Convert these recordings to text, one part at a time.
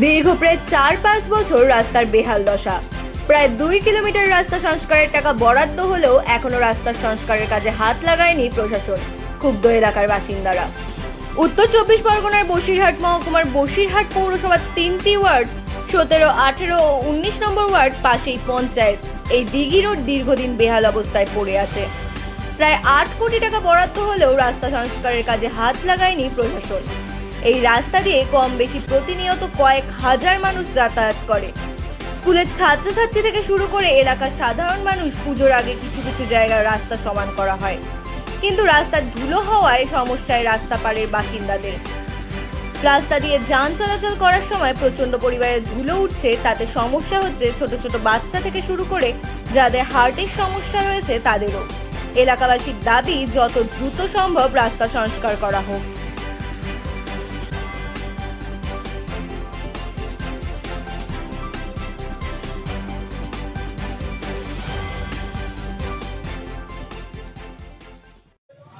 দীর্ঘ প্রায় চার পাঁচ বছর রাস্তার বেহাল দশা। প্রায় দুই কিলোমিটার রাস্তা সংস্কারের টাকা বরাদ্দ হলেও এখনও রাস্তার সংস্কারের কাজে হাত লাগায়নি প্রশাসন, ক্ষুব্ধ এলাকার বাসিন্দারা। উত্তর চব্বিশ পরগনার বসিরহাট মহকুমার বসিরহাট পৌরসভার তিনটি ওয়ার্ড, সতেরো, আঠেরো ও উনিশ নম্বর ওয়ার্ড পাশেই পঞ্চায়েত, এই দিঘি রোড দীর্ঘদিন বেহাল অবস্থায় পড়ে আছে। প্রায় আট কোটি টাকা বরাদ্দ হলেও রাস্তা সংস্কারের কাজে হাত লাগায়নি প্রশাসন। এই রাস্তা দিয়ে কম বেশি প্রতিনিয়ত কয়েক হাজার মানুষ যাতায়াত করে। স্কুলের ছাত্রছাত্রী থেকে শুরু করে এলাকার সাধারণ মানুষ পুজোর আগে কিছু কিছু জায়গায় রাস্তা সমান করা হয়। কিন্তু রাস্তা ধুলো হওয়ায় সমস্যায় রাস্তা পারের বাসিন্দাদের। রাস্তা দিয়ে যান চলাচল করার সময় প্রচণ্ড পরিবারে ধুলো উঠছে, তাতে সমস্যা হচ্ছে ছোট ছোট বাচ্চা থেকে শুরু করে যাদের হার্টের সমস্যা রয়েছে তাদেরও। এলাকাবাসীর দাবি, যত দ্রুত সম্ভব রাস্তা সংস্কার করা হোক।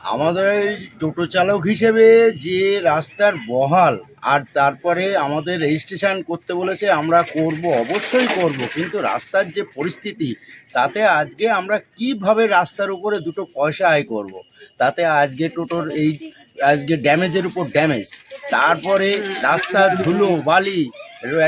আমাদের এই টোটো চালক হিসেবে যে রাস্তার বহাল আর তারপরে আমাদের রেজিস্ট্রেশন করতে বলেছে, আমরা করব, অবশ্যই করব কিন্তু রাস্তার যে পরিস্থিতি, তাতে আজকে আমরা কীভাবে রাস্তার উপরে দুটো পয়সা আয় করব। তাতে আজকে টোটোর এই, আজকে ড্যামেজের উপর ড্যামেজ তারপরে রাস্তা ধুলো, বালি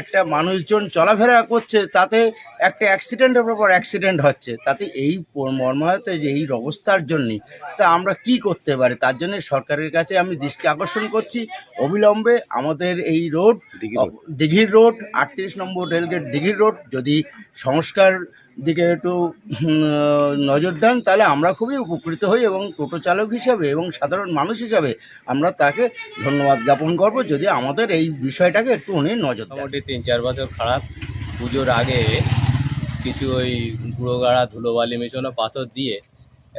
একটা মানুষজন চলাফেরা করছে তাতে একটা অ্যাক্সিডেন্টের পর অ্যাক্সিডেন্ট হচ্ছে। তাতে এই মর্মাহত এই অবস্থার জন্যে তা আমরা কি করতে পারি? তার জন্য সরকারের কাছে আমি দৃষ্টি আকর্ষণ করছি। অবিলম্বে আমাদের এই রোড। দিঘির রোড আটত্রিশ নম্বর রেলগেট দিঘির রোড যদি সংস্কার দিকে একটু নজর দেন, তাহলে আমরা খুবই উপকৃত হই এবং টোটো চালক হিসাবে এবং সাধারণ মানুষ হিসাবে আমরা তাকে ধন্যবাদ জ্ঞাপন করব যদি আমাদের এই বিষয়টাকে একটু উনি নজর মোটামুটি তিন, চার বছর খারাপ। পুজোর আগে কিছু ওই গুঁড়ো গাড়া ধুলোবালি, মেশানো পাথর দিয়ে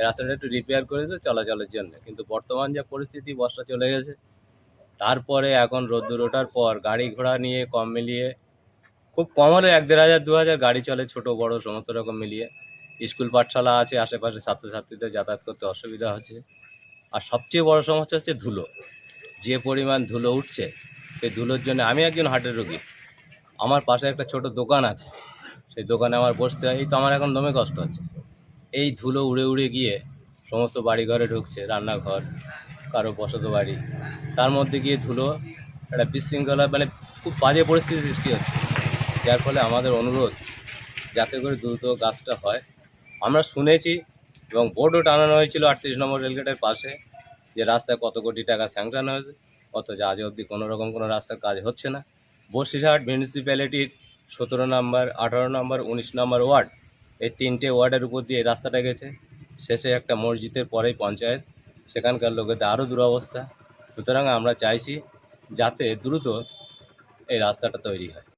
রাস্তাটা একটু রিপেয়ার করে দিত চলাচলের জন্য। কিন্তু বর্তমান যা পরিস্থিতি, বর্ষা চলে গেছে। তারপরে এখন রোদ্দুর ওঠার পর গাড়ি ঘোড়া নিয়ে কম মিলিয়ে খুব কম হলে এক দেড় হাজার, দু হাজার গাড়ি চলে ছোট, বড়, সমস্ত রকম মিলিয়ে। স্কুল পাঠশালা আছে, আশেপাশে ছাত্রছাত্রীদের যাতায়াত করতে অসুবিধা হচ্ছে। আর সবচেয়ে বড় সমস্যা হচ্ছে ধুলো। যে পরিমাণ ধুলো উঠছে, সেই ধুলোর জন্য আমি একজন হার্টের রোগী। আমার পাশে একটা ছোট দোকান আছে, সেই দোকানে আমার বসতে হয় তো আমার এখন দমে কষ্ট হচ্ছে। এই ধুলো উড়ে উড়ে গিয়ে সমস্ত বাড়ি ঘরে ঢুকছে, রান্নাঘর, কারও বসত বাড়ি। তার মধ্যে গিয়ে ধুলো একটা বিশৃঙ্খলা মানে খুব বাজে পরিস্থিতি সৃষ্টি হচ্ছে। যার ফলে আমাদের অনুরোধ যাতে করে দ্রুত গাছটা হয়। আমরা শুনেছি এবং বোর্ডও টানানো হয়েছিল আটত্রিশ নম্বর রেলগেটের পাশে যে রাস্তায় কত কোটি টাকা স্যাংশন হয়েছে, অথচ আজ অবধি কোনো রকম কোনো রাস্তার কাজ হচ্ছে না। বসিরহাট মিউনিসিপ্যালিটির সতেরো নম্বর, আঠারো নম্বর, উনিশ নম্বর ওয়ার্ড এই তিনটে ওয়ার্ডের উপর দিয়ে এই রাস্তাটা গেছে। শেষে একটা মসজিদের পরেই পঞ্চায়েত, সেখানকার লোকেদের আরও দুরবস্থা। সুতরাং আমরা চাইছি যাতে দ্রুত এই রাস্তাটা তৈরি হয়।